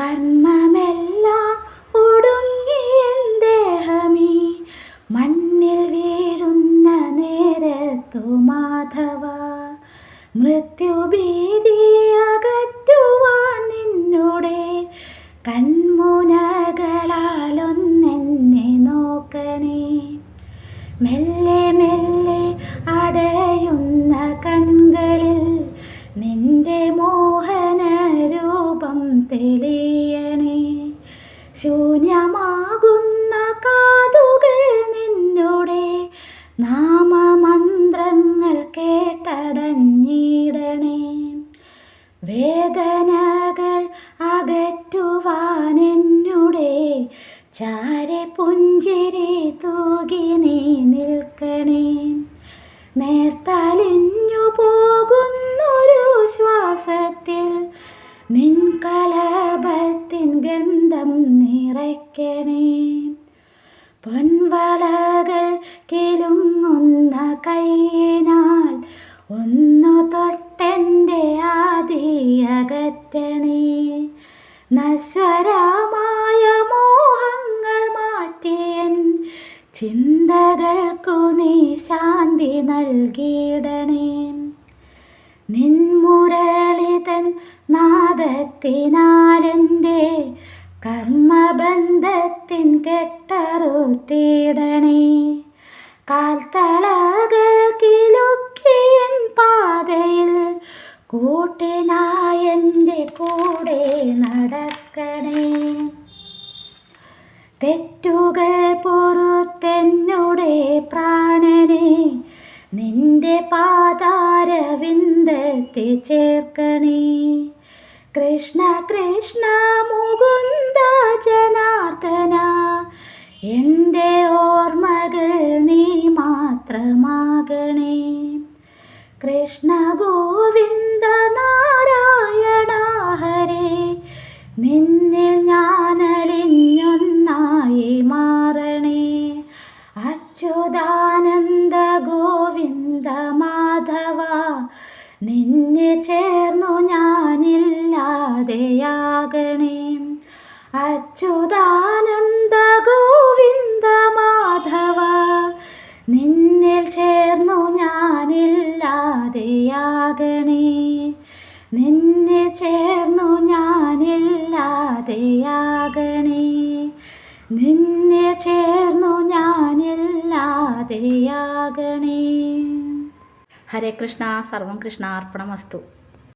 കർമ്മമെല്ലാം ഒടുങ്ങിയ ദേഹമീ. മണ്ണിൽ വീഴുന്ന നേരത്തു മാധവ മൃത്യുഭീതി അകറ്റുവാൻ നിന്നുടെ. കൺമുനകളാലൊന്നെന്നെ നോക്കണേ. മെല്ലെ മെല്ലെ അടയുന്ന കൺകളിൽ നിന്റെ മോഹന രൂപം തെളിയണേ ശൂന്യമാകുന്ന കാതുകൾ നിന്നുടെ നാമമന്ത്രങ്ങൾ കേട്ടടഞ്ഞിടണേ. വേദനകൾ അകറ്റുവാനെന്നുടെ ചാരെ പുഞ്ചിരി തൂകി നീ നിൽക്കണേ. നേർത്തലിഞ്ഞു ഗന്ധം നിറയ്ക്കണേ. പൊൻവളകൾ കിലുങ്ങുന്ന കൈയിനാൽ ഒന്നു തൊട്ടെന്റെ ആദിയകറ്റണേ. നശ്വരമായ മോഹങ്ങൾ മാറ്റിയൻ ചിന്തകൾക്കു നീ ശാന്തി നൽകിയിടണേ. നിൻമുരളിതൻ നാദത്തിനാലെന്റെ കർമ്മബന്ധത്തിൻ കെട്ടറുത്തിടണേ കാൽത്തളകൾ കിലുക്കിയൻ പാതയിൽ കൂട്ടിനായന്റെ കൂടെ നടക്കണേ. തെറ്റുകൾ പൊറുത്തെന്നുടെ പ്രാണനെ നിന്റെ പാതാരവിന്ദത്തെ ചേർക്കണേ. കൃഷ്ണ കൃഷ്ണ മുകുന്ദ ജനാർദ്ദന. എന്റെ ഓർമ്മകൾ നീ മാത്രമാകണേ. കൃഷ്ണ ഗോവിന്ദ നാരായണ ഹരേ. നിന്നിൽ ഞാനലിഞ്ഞൊന്നായി മാറണേ. അച്യുതാനന്ദ ഗോവിന്ദ മാധവ. നിന്നെ ചേർന്നു ഞാനില്ലാതെയാകണേ. അച്യുതാനന്ദ ഗോവിന്ദ മാധവ നിന്നിൽ ചേർന്നു ഞാനില്ലാതെയാകണേ. നിന്നെ ചേർന്നു ഞാനില്ലാതെയാകണേ. നിന്നെ ചേർന്നു ഞാനില്ലാതെയാകണേ. ഹരേ കൃഷ്ണ സർവം കൃഷ്ണാർപ്പണമസ്തു